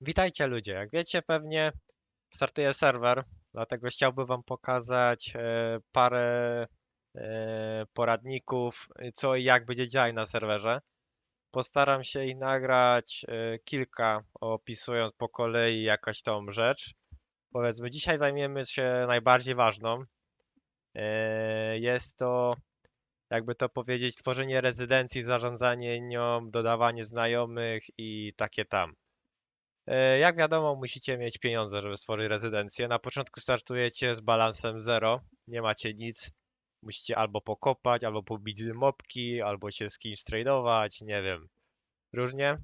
Witajcie ludzie, jak wiecie pewnie startuje serwer, dlatego chciałbym wam pokazać e, parę e, poradników, co i jak będzie działać na serwerze. Postaram się ich nagrać e, kilka, opisując po kolei jakaś tą rzecz. Powiedzmy, dzisiaj zajmiemy się najbardziej ważną. Jest to, jakby to powiedzieć, tworzenie rezydencji, zarządzanie nią, dodawanie znajomych i takie tam. E, Jak wiadomo, musicie mieć pieniądze, żeby stworzyć rezydencję. Na początku startujecie z balansem 0, nie macie nic. Musicie albo pokopać, albo pobić mopki, albo się z kimś tradować, nie wiem. Różnie.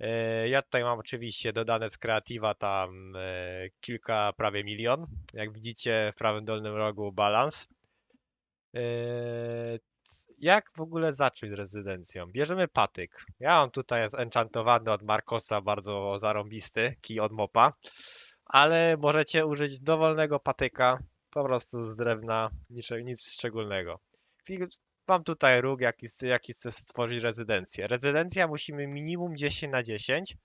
E, Ja tutaj mam oczywiście dodane z Creative'a tam e, kilka, prawie milion. Jak widzicie w prawym dolnym rogu balans. Jak w ogóle zacząć z rezydencją? Bierzemy patyk. Ja mam tutaj zenchantowany od Markosa, bardzo zarąbisty, kij od mopa, ale możecie użyć dowolnego patyka, po prostu z drewna, nic, nic szczególnego. Mam tutaj róg, jaki, jaki stworzyć rezydencję. Rezydencja musimy minimum 10 na 10,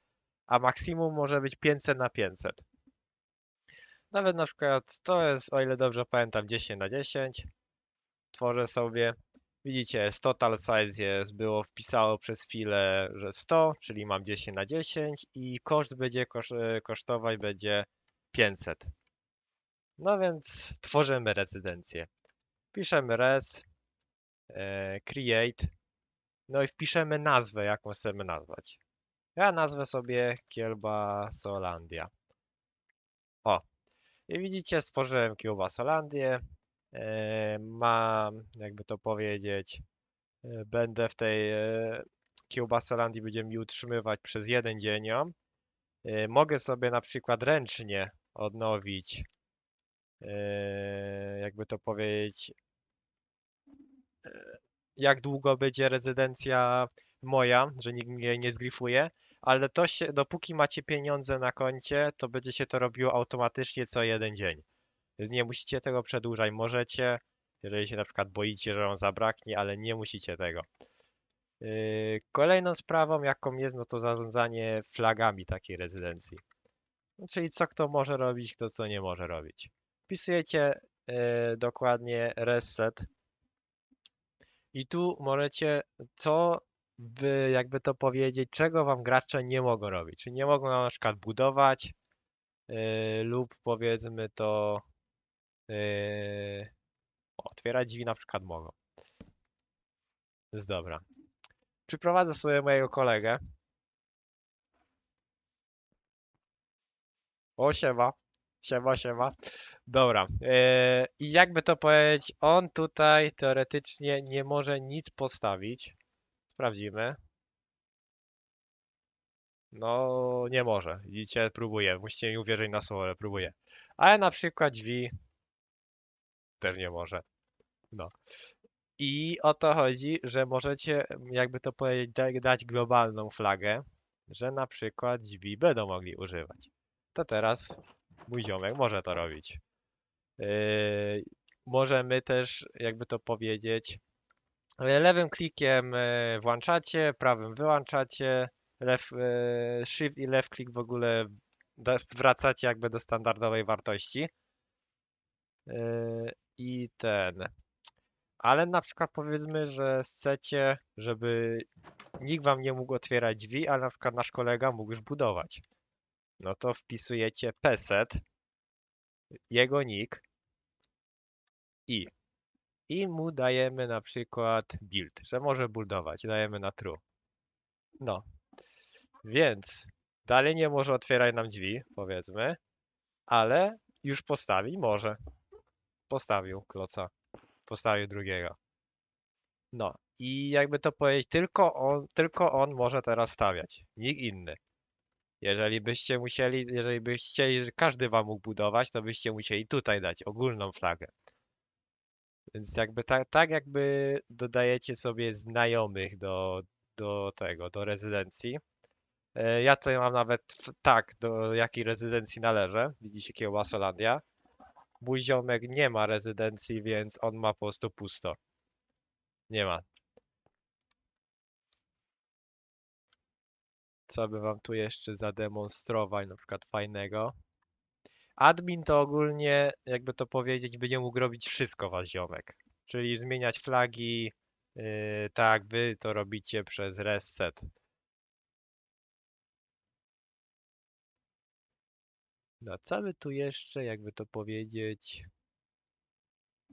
a maksimum może być 500 na 500. Nawet na przykład to jest, o ile dobrze pamiętam, 10 na 10. Tworzę sobie. Widzicie, jest total size jest, było wpisało przez chwilę, że 100, czyli mam 10 na 10 i koszt będzie kosz, kosztować będzie 500. No więc tworzymy rezydencję. Piszemy res, e, create, no i wpiszemy nazwę, jaką chcemy nazwać. Ja nazwę sobie Kielbasolandia. O, i widzicie, stworzyłem Kiełbasolandię. E, Mam, jakby to powiedzieć, e, będę w tej e, Kiełbasolandii, będziemy utrzymywać przez jeden dzień Mogę sobie na przykład ręcznie odnowić, jakby to powiedzieć, jak długo będzie rezydencja moja, że nikt mnie nie zgrifuje, ale to się, dopóki macie pieniądze na koncie, to będzie się to robiło automatycznie co jeden dzień. Nie musicie tego przedłużać. Możecie, jeżeli się na przykład boicie, że wam zabraknie, ale nie musicie tego. Yy, Kolejną sprawą, jaką jest, no to zarządzanie flagami takiej rezydencji. No, czyli co kto może robić, kto co nie może robić. Wpisujecie yy, dokładnie reset i tu możecie co wy, jakby to powiedzieć, czego wam gracze nie mogą robić. Czyli nie mogą na przykład budować yy, lub powiedzmy to Yy, otwierać drzwi na przykład mogą. Jest dobra. Przyprowadzę sobie mojego kolegę. O, siema. Siema, siema. Dobra. Yy, I jakby to powiedzieć, on tutaj teoretycznie nie może nic postawić. Sprawdzimy. No, nie może. Widzicie, próbuję. Musicie mi uwierzyć na słowo, ale próbuję. Ale na przykład drzwi też nie może. No. I o to chodzi, że możecie, jakby to powiedzieć, da- dać globalną flagę, że na przykład drzwi będą mogli używać. To teraz mój ziomek może to robić. Yy, możemy też, jakby to powiedzieć, lewym klikiem e, włączacie, prawym wyłączacie, lew, e, shift i left click w ogóle wracacie jakby do standardowej wartości. Yy, I ten. Ale na przykład powiedzmy, że chcecie, żeby nikt wam nie mógł otwierać drzwi, ale na przykład nasz kolega mógł już budować. No to wpisujecie peset, jego nick i i mu dajemy na przykład build, że może buildować. Dajemy na true. No. Więc dalej nie może otwierać nam drzwi, powiedzmy, ale już postawić może. Postawił kloca. Postawił drugiego. No i jakby to powiedzieć, tylko on, tylko on może teraz stawiać, nikt inny. Jeżeli byście musieli, jeżeli byście chcieli, że każdy wam mógł budować, to byście musieli tutaj dać ogólną flagę. Więc jakby tak, tak jakby dodajecie sobie znajomych do, do tego, do rezydencji. E, Ja tutaj mam nawet tak, do jakiej rezydencji należę. Widzicie Kiełbasolandia. Mój ziomek nie ma rezydencji, więc on ma po prostu pusto. Nie ma. Co by wam tu jeszcze zademonstrować, na przykład fajnego? Admin to ogólnie, jakby to powiedzieć, będzie mógł robić wszystko wasz ziomek. Czyli zmieniać flagi, yy, tak wy to robicie przez reset. No co by tu jeszcze, jakby to powiedzieć?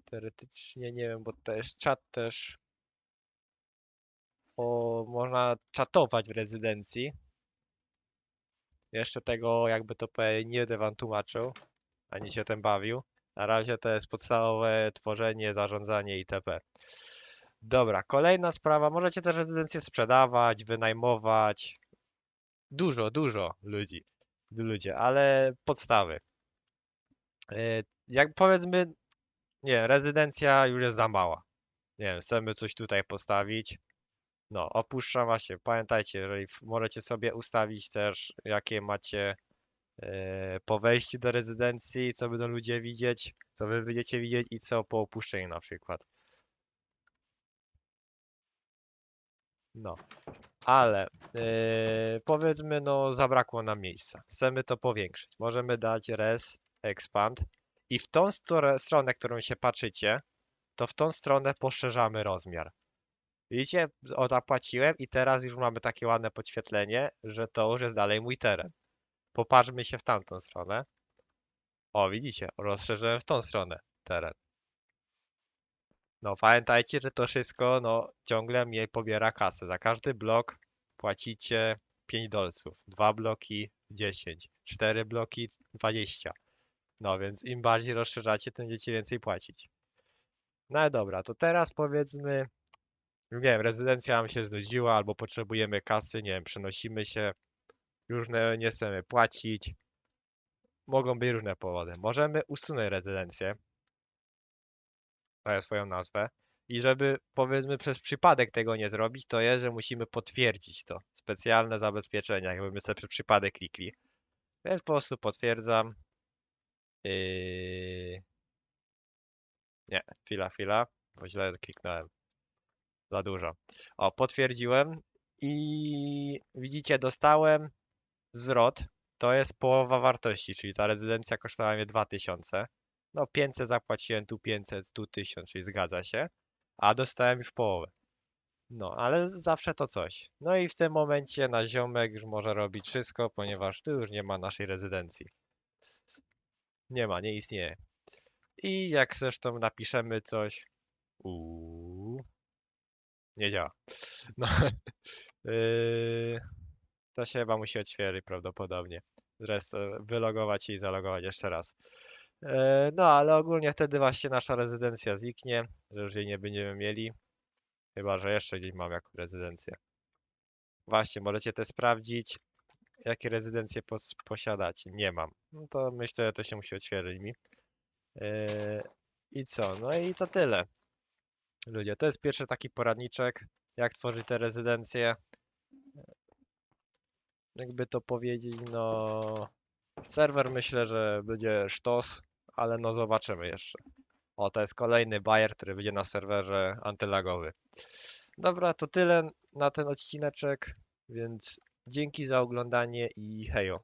Teoretycznie nie wiem, bo to jest czat też. O, można czatować w rezydencji. Jeszcze tego, jakby to powiedzieć, nie będę wam tłumaczył, ani się tym bawił. Na razie to jest podstawowe tworzenie, zarządzanie itp. Dobra, kolejna sprawa. Możecie też rezydencję sprzedawać, wynajmować. Dużo, dużo ludzi. Ludzie, ale podstawy. E, Jak powiedzmy, nie, rezydencja już jest za mała. Nie wiem, chcemy coś tutaj postawić. No, opuszczam właśnie. Pamiętajcie, jeżeli możecie sobie ustawić też, jakie macie e, po wejściu do rezydencji, co będą ludzie widzieć, co wy będziecie widzieć i co po opuszczeniu na przykład. No, ale e, powiedzmy, no zabrakło nam miejsca. Chcemy to powiększyć. Możemy dać res, expand i w tą stro- stronę, którą się patrzycie, to w tą stronę poszerzamy rozmiar. Widzicie, o zapłaciłem i teraz już mamy takie ładne podświetlenie, że to już jest dalej mój teren. Popatrzmy się w tamtą stronę. O, widzicie, rozszerzyłem w tą stronę teren. No, pamiętajcie, że to wszystko, no, ciągle mnie pobiera kasę. Za każdy blok płacicie 5 dolców. Dwa bloki 10, cztery bloki 20. No, więc im bardziej rozszerzacie, tym będziecie więcej płacić. No dobra, to teraz powiedzmy, nie wiem, rezydencja nam się znudziła, albo potrzebujemy kasy, nie wiem, przenosimy się, już nie, chcemy płacić. Mogą być różne powody. Możemy usunąć rezydencję, swoją nazwę. I żeby powiedzmy przez przypadek tego nie zrobić, to jest, że musimy potwierdzić to. Specjalne zabezpieczenia, jakbyśmy sobie przez przypadek klikli. Więc po prostu potwierdzam. Yy... Nie, chwila, chwila, bo źle kliknąłem. Za dużo. O, potwierdziłem i widzicie, dostałem zwrot. To jest połowa wartości, czyli ta rezydencja kosztowała mnie 2000. No 500 zapłaciłem, tu 500, tu 1000, czyli zgadza się. A dostałem już połowę. No, ale zawsze to coś. No i w tym momencie na ziomek już może robić wszystko, ponieważ tu już nie ma naszej rezydencji. Nie ma, nie istnieje. I jak zresztą napiszemy coś. Uuu. Nie działa. No. Yy, to się chyba musi odświeżyć prawdopodobnie. Zresztą wylogować i zalogować jeszcze raz. Yy, no, ale ogólnie wtedy właśnie nasza rezydencja zniknie, że już jej nie będziemy mieli. Chyba, że jeszcze gdzieś mam jakąś rezydencję. Właśnie, możecie też sprawdzić, jakie rezydencje pos posiadacie. Nie mam. No to myślę, że to się musi odświeżyć mi. Yy, I co? No i to tyle. Ludzie, to jest pierwszy taki poradniczek, jak tworzyć te rezydencje. Jakby to powiedzieć, no... Serwer myślę, że będzie sztos, ale no zobaczymy jeszcze. O, to jest kolejny bajer, który będzie na serwerze antylagowy. Dobra, to tyle na ten odcineczek, więc dzięki za oglądanie i hejo.